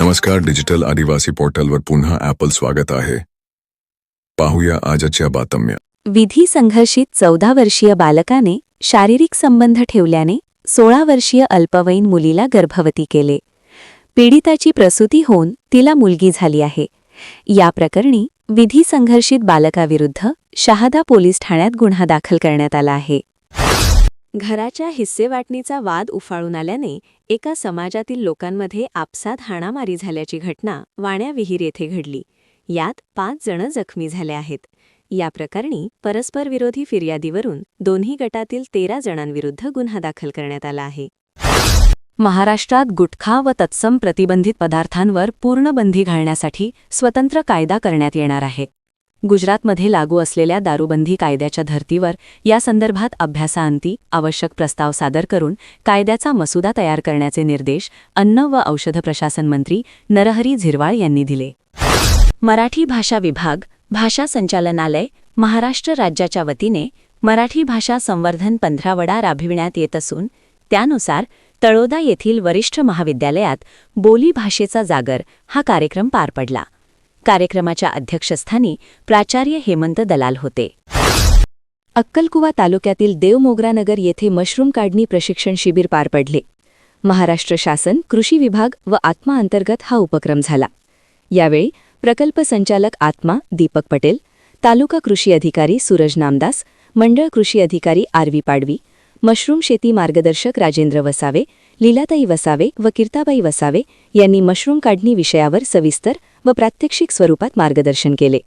नमस्कार डिजिटल आदिवासी पोर्टलवर पुन्हा ॲपल स्वागत आहे. पाहूया आजच्या बातम्या. विधी संघर्षित चौदा वर्षीय बालकाने शारीरिक संबंध ठेवल्याने सोळा वर्षीय अल्पवयीन मुलीला गर्भवती केले. पीडिताची प्रसूती होऊन तिला मुलगी झाली आहे. या प्रकरणी विधी संघर्षित बालकाविरुद्ध शहादा पोलीस ठाण्यात गुन्हा दाखल करण्यात आला आहे. घराच्या हिस्सेवाटणीचा वाद उफाळून आल्याने एका समाजातील लोकांमध्ये आपसात हाणामारी झाल्याची घटना वाण्याविहीर येथे घडली. यात पाच जण जखमी झाले आहेत. या प्रकरणी परस्परविरोधी फिर्यादीवरून दोन्ही गटातील तेरा जणांविरुद्ध गुन्हा दाखल करण्यात आला आहे. महाराष्ट्रात गुटखा व तत्सम प्रतिबंधित पदार्थांवर पूर्ण बंदी घालण्यासाठी स्वतंत्र कायदा करण्यात येणार आहे. गुजरातमध्ये लागू असलेल्या दारूबंदी कायद्याच्या धर्तीवर या संदर्भात अभ्यासाअंती आवश्यक प्रस्ताव सादर करून कायद्याचा मसुदा तयार करण्याचे निर्देश अन्न व औषध प्रशासन मंत्री नरहरी झिरवाळ यांनी दिले. मराठी भाषा विभाग भाषा संचालनालय महाराष्ट्र राज्याच्या वतीने मराठी भाषा संवर्धन पंधरावडा राबविण्यात येत असून त्यानुसार तळोदा येथील वरिष्ठ महाविद्यालयात बोली भाषेचा जागर हा कार्यक्रम पार पडला. कार्यक्रमाच्या अध्यक्षस्थानी प्राचार्य हेमंत दलाल होते. अक्कलकुवा तालुक्यातील देवमोगरानगर येथे मशरूम काढणी प्रशिक्षण शिबिर पार पडले. महाराष्ट्र शासन कृषी विभाग व आत्मा अंतर्गत हा उपक्रम झाला. यावेळी प्रकल्प संचालक आत्मा दीपक पटेल तालुका कृषी अधिकारी सूरज नामदास मंडळ कृषी अधिकारी आरवी पाडवी मशरूम शेती मार्गदर्शक राजेंद्र वसावे लीलाताई वसावे व कीर्ताबाई वसावे यांनी मशरूम काढणी विषयावर सविस्तर व प्रात्यक्षिक स्वरूपात मार्गदर्शन केले.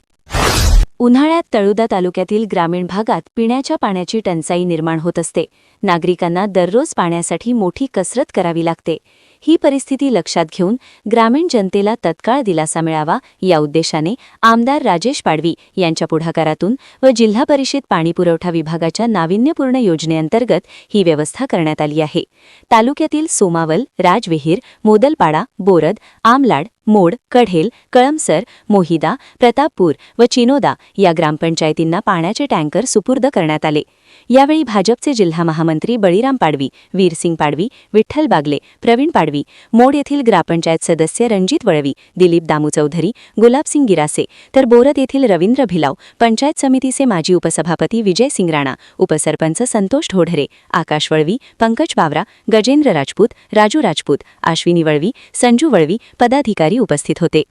उन्हाळ्यात तळुदा तालुक्यातील ग्रामीण भागात पिण्याच्या पाण्याची टंचाई निर्माण होत असते. नागरिकांना दररोज पाण्यासाठी मोठी कसरत करावी लागते. ही परिस्थिती लक्षात घेऊन ग्रामीण जनतेला तत्काळ दिलासा मिळावा या उद्देशाने आमदार राजेश पाडवी यांच्या पुढाकारातून व जिल्हा परिषद पाणीपुरवठा विभागाच्या नाविन्यपूर्ण योजनेअंतर्गत ही व्यवस्था करण्यात आली आहे. तालुक्यातील सोमावल राजविहीर मोदलपाडा बोरद आमलाड मोड कढेल कळमसर मोहिदा प्रतापपूर व चिनोदा या ग्रामपंचायतींना पाण्याचे टँकर सुपूर्द करण्यात आले. यावेळी भाजपचे जिल्हा महामंत्री बळीराम पाडवी वीरसिंग पाडवी विठ्ठल बागले प्रवीण पाडवी मोड येथील ग्रामपंचायत सदस्य रणजित वळवी दिलीप दामू चौधरी गुलाबसिंग गिरासे तर बोरद येथील रवींद्र भिलाव पंचायत समितीचे माजी उपसभापती विजय सिंग राणा उपसरपंच संतोष ढोढरे आकाश वळवी पंकज बावरा गजेंद्र राजपूत राजू राजपूत आश्विनी वळवी संजू वळवी पदाधिकारी उपस्थित होते.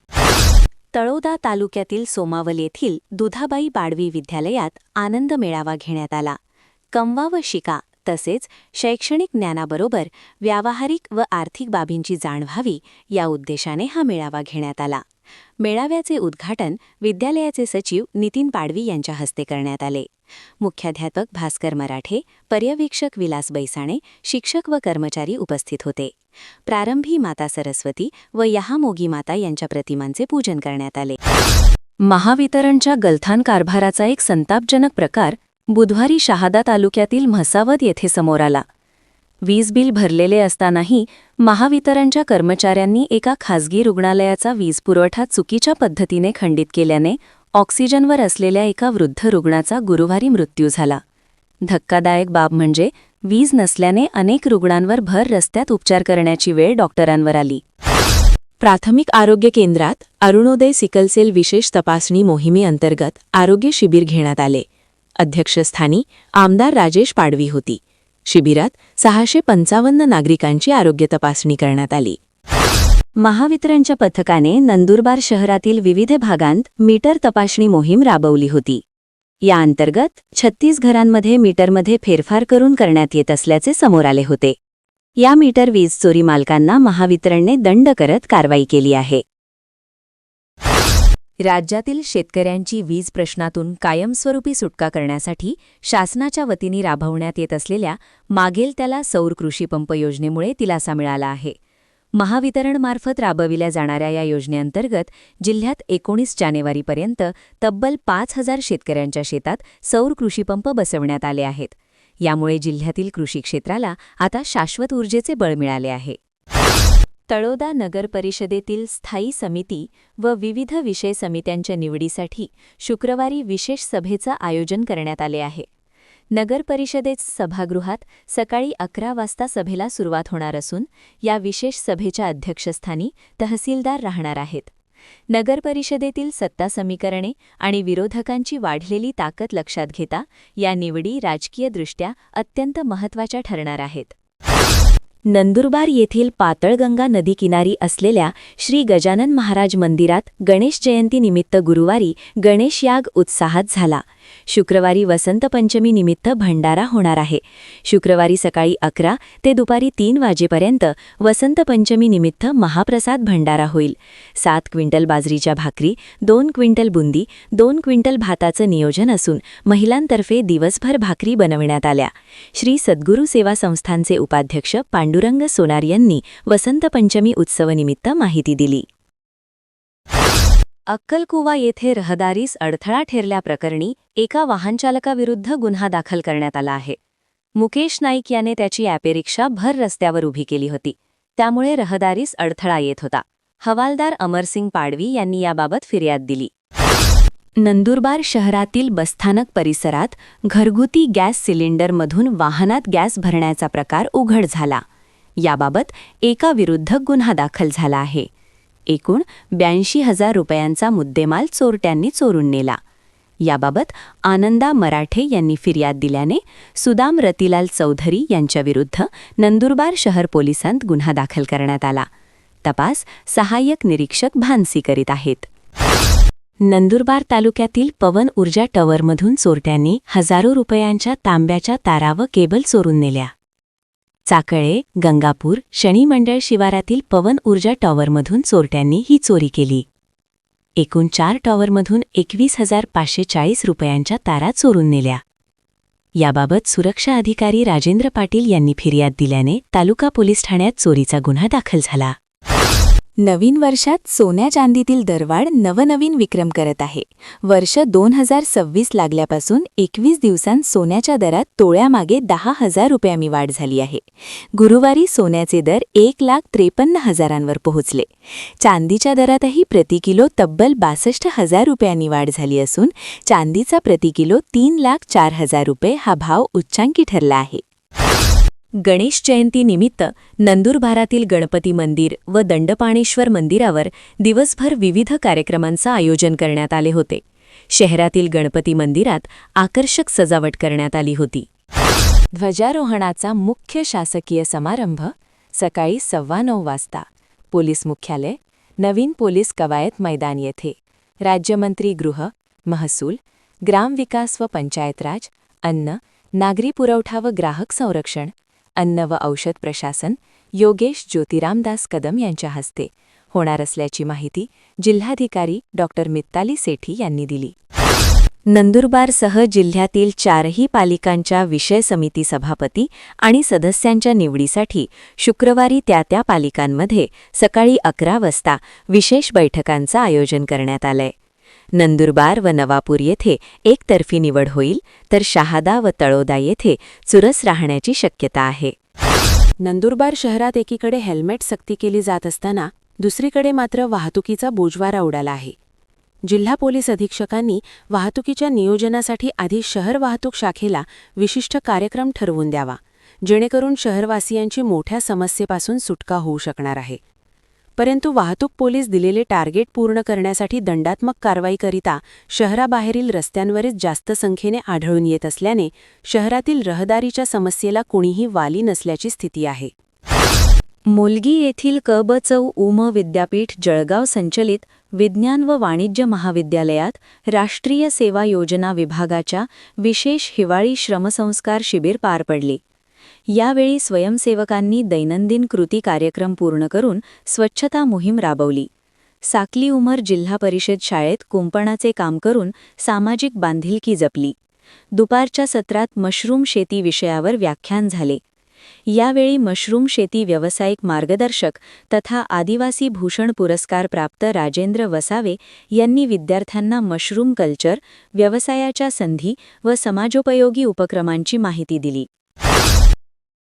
तळोदा तालुक्यातील सोमावल येथील दुधाबाई पाडवी विद्यालयात आनंद मेळावा घेण्यात आला. कमवा व शिका तसेच शैक्षणिक ज्ञानाबरोबर व्यावहारिक व आर्थिक बाबींची जाण व्हावी या उद्देशाने हा मेळावा घेण्यात आला. मेळाव्याचे उद्घाटन विद्यालयाचे सचिव नितीन पाडवी यांच्या हस्ते करण्यात आले. मुख्याध्यापक भास्कर मराठे पर्यवेक्षक विलास बैसाणे शिक्षक व कर्मचारी उपस्थित होते. प्रारंभी माता सरस्वती व यहामोगी माता यांच्या प्रतिमांचे पूजन करण्यात आले. महावितरणच्या गलथान कारभाराचा एक संतापजनक प्रकार बुधवारी शहादा तालुक्यातील म्हसावद येथे समोर आला. वीज बिल भरलेले असतानाही महावितरणच्या कर्मचाऱ्यांनी एका खासगी रुग्णालयाचा वीज पुरवठा चुकीच्या पद्धतीने खंडित केल्याने ऑक्सिजनवर असलेल्या एका वृद्ध रुग्णाचा गुरुवारी मृत्यू झाला. धक्कादायक बाब म्हणजे वीज नसल्याने अनेक रुग्णांवर भर रस्त्यात उपचार करण्याची वेळ डॉक्टरांवर आली. प्राथमिक आरोग्य केंद्रात अरुणोदय सिकलसेल विशेष तपासणी मोहिमेअंतर्गत आरोग्य शिबिर घेण्यात आले. अध्यक्षस्थानी आमदार राजेश पाडवी होती. शिबिरात सहाशे पंचावन्न नागरिकांची आरोग्य तपासणी करण्यात आली. महावितरणच्या पथकाने नंदुरबार शहरातील विविध भागांत मीटर तपासणी मोहीम राबवली होती. या अंतर्गत छत्तीस घरांमध्ये मीटरमध्ये फेरफार करून करण्यात येत असल्याचे समोर आले होते. या मीटर वीज चोरी मालकांना महावितरणने दंड करत कारवाई केली आहे. राज्यातील शेतकऱ्यांची वीज प्रश्नातून कायमस्वरूपी सुटका करण्यासाठी शासनाच्या वतीने राबवण्यात येत असलेल्या मागेल त्याला सौर कृषी पंप योजनेमुळे दिलासा मिळाला आहे. महावितरणमार्फत राबविल्या जाणाऱ्या या योजनेअंतर्गत जिल्ह्यात एकोणीस जानेवारीपर्यंत तब्बल पाच हजार शेतकऱ्यांच्या शेतात सौर कृषीपंप बसवण्यात आले आहेत. यामुळे जिल्ह्यातील कृषी क्षेत्राला आता शाश्वत ऊर्जेचे बळ मिळाले आहे. तळोदा नगर परिषदेतील स्थायी समिती व विविध विषय समित्यांच्या निवडीसाठी शुक्रवारी विशेष सभेचं आयोजन करण्यात आले आहे. नगर परिषदेत सभागृहात सकाळी अकरा वाजता सभेला सुरुवात होणार असून या विशेष सभेच्या अध्यक्षस्थानी तहसीलदार राहणार आहेत. नगर परिषदेतील सत्ता समीकरणे आणि विरोधकांची वाढलेली ताकद लक्षात घेता या निवडी राजकीयदृष्ट्या अत्यंत महत्त्वाच्या ठरणार आहेत. नंदुरबार येथील पातळगंगा नदीकिनारी असलेल्या श्री गजानन महाराज मंदिरात गणेश जयंतीनिमित्त गुरुवारी गणेश याग उत्साहात झाला. शुक्रवारी वसंत पंचमीनिमित्त भंडारा होणार आहे. शुक्रवारी सकाळी अकरा ते दुपारी तीन वाजेपर्यंत वसंत पंचमीनिमित्त महाप्रसाद भंडारा होईल. सात क्विंटल बाजरीच्या भाकरी दोन क्विंटल बुंदी दोन क्विंटल भाताचं नियोजन असून महिलांतर्फे दिवसभर भाकरी बनविण्यात आल्या. श्री सद्गुरू सेवा संस्थांचे उपाध्यक्ष पांडुरंग सोनार यांनी वसंत पंचमी उत्सवनिमित्त माहिती दिली. अक्कलकुवा येथे रहदारीस अडथळा ठेरल्याप्रकरणी एका वाहनचालकाविरुद्ध गुन्हा दाखल करण्यात आला आहे. मुकेश नाईक याने त्याची ॲपेरिक्षा भर रस्त्यावर उभी केली होती. त्यामुळे रहदारीस अडथळा येत होता. हवालदार अमरसिंग पाडवी यांनी याबाबत फिर्याद दिली. नंदुरबार शहरातील बसस्थानक परिसरात घरगुती गॅस सिलेंडरमधून वाहनात गॅस भरण्याचा प्रकार उघड झाला. याबाबत एका विरुद्ध गुन्हा दाखल झाला आहे. एकूण ब्याऐंशी हजार रुपयांचा मुद्देमाल चोरट्यांनी चोरून नेला. याबाबत आनंदा मराठे यांनी फिर्याद दिल्याने सुदाम रतिलाल चौधरी यांच्याविरुद्ध नंदुरबार शहर पोलिसांत गुन्हा दाखल करण्यात आला. तपास सहाय्यक निरीक्षक भानसी करीत आहेत. नंदुरबार तालुक्यातील पवन ऊर्जा टवरमधून चोरट्यांनी हजारो रुपयांच्या तांब्याच्या तारा व केबल चोरून नेल्या. चाकळे गंगापूर शनीमंडळ शिवारातील पवन ऊर्जा टॉवरमधून चोरट्यांनी ही चोरी केली. एकूण चार टॉवरमधून एकवीस हजार पाचशे चाळीस रुपयांच्या तारा चोरून नेल्या. याबाबत सुरक्षा अधिकारी राजेंद्र पाटील यांनी फिर्याद दिल्याने तालुका पोलीस ठाण्यात चोरीचा गुन्हा दाखल झाला. नवीन वर्षात सोन्या चांदीतील दरवाढ नवनवीन विक्रम करत आहे. वर्ष दोन हजार सव्वीस लागल्यापासून एकवीस दिवसांत सोन्याच्या दरात तोळ्यामागे दहा हजार रुपयांनी वाढ झाली आहे. गुरुवारी सोन्याचे दर एक लाख त्रेपन्न हजारांवर पोहोचले. चांदीच्या दरातही प्रति किलो तब्बल बासष्ट हजार रुपयांनी वाढ झाली असून चांदीचा प्रति किलो तीन लाख चार हजार रुपये हा भाव उच्चांकी ठरला आहे. गणेश जयंतीनिमित्त नंदुरबारातील गणपती मंदिर व दंडपाणेश्वर मंदिरावर दिवसभर विविध कार्यक्रमांचं आयोजन करण्यात आले होते. शहरातील गणपती मंदिरात आकर्षक सजावट करण्यात आली होती. ध्वजारोहणाचा मुख्य शासकीय समारंभ सकाळी सव्वा नऊ वाजता. पोलीस मुख्यालय नवीन पोलीस कवायत मैदान येथे. राज्यमंत्री गृह महसूल ग्रामविकास व पंचायतराज अन्न नागरी पुरवठा व ग्राहक संरक्षण अन्न व औषध प्रशासन योगेश ज्योतिरामदास कदम यांच्या हस्ते होणार असल्याची माहिती जिल्हाधिकारी डॉ. मित्ताली सेठी यांनी दिली. नंदुरबारसह जिल्ह्यातील चारही पालिकांच्या विषय समिती सभापती आणि सदस्यांच्या निवडीसाठी शुक्रवारी त्या त्या पालिकांमध्ये सकाळी अकरा वाजता विशेष बैठकांचं आयोजन करण्यात आलंय. नंदुरबार व नवापूर येथे एकतर्फी निवड होईल तर शहादा व तळोदा येथे चुरस राहण्याची शक्यता आहे. नंदुरबार शहरात एकीकडे हेल्मेट सक्ती केली जात असताना दुसरीकडे मात्र वाहतुकीचा बोजवारा उडाला आहे. जिल्हा पोलीस अधीक्षकांनी वाहतुकीच्या नियोजनासाठी आधी शहर वाहतूक शाखेला विशिष्ट कार्यक्रम ठरवून द्यावा जेणेकरून शहरवासियांची मोठ्या समस्येपासून सुटका होऊ शकणार आहे. परंतु वाहतूक पोलीस दिलेले टार्गेट पूर्ण करण्यासाठी दंडात्मक कारवाईकरिता शहराबाहेरील रस्त्यांवरच जास्त संख्येने आढळून येत असल्याने शहरातील रहदारीच्या समस्येला कुणीही वाली नसल्याची स्थिती आहे. मुलगी येथील कब चौ उम विद्यापीठ जळगाव संचलित विज्ञान व वाणिज्य महाविद्यालयात राष्ट्रीय सेवा योजना विभागाच्या विशेष हिवाळी श्रमसंस्कार शिबिर पार पडली. यावेळी स्वयंसेवकांनी दैनंदिन कृती कार्यक्रम पूर्ण करून स्वच्छता मोहीम राबवली. साकली उमर जिल्हा परिषद शाळेत कुंपणाचे काम करून सामाजिक बांधिलकी जपली. दुपारच्या सत्रात मशरूम शेती विषयावर व्याख्यान झाले. यावेळी मशरूम शेती व्यावसायिक मार्गदर्शक तथा आदिवासी भूषण पुरस्कार प्राप्त राजेंद्र वसावे यांनी विद्यार्थ्यांना मशरूम कल्चर व्यवसायाच्या संधी व समाजोपयोगी उपक्रमांची माहिती दिली.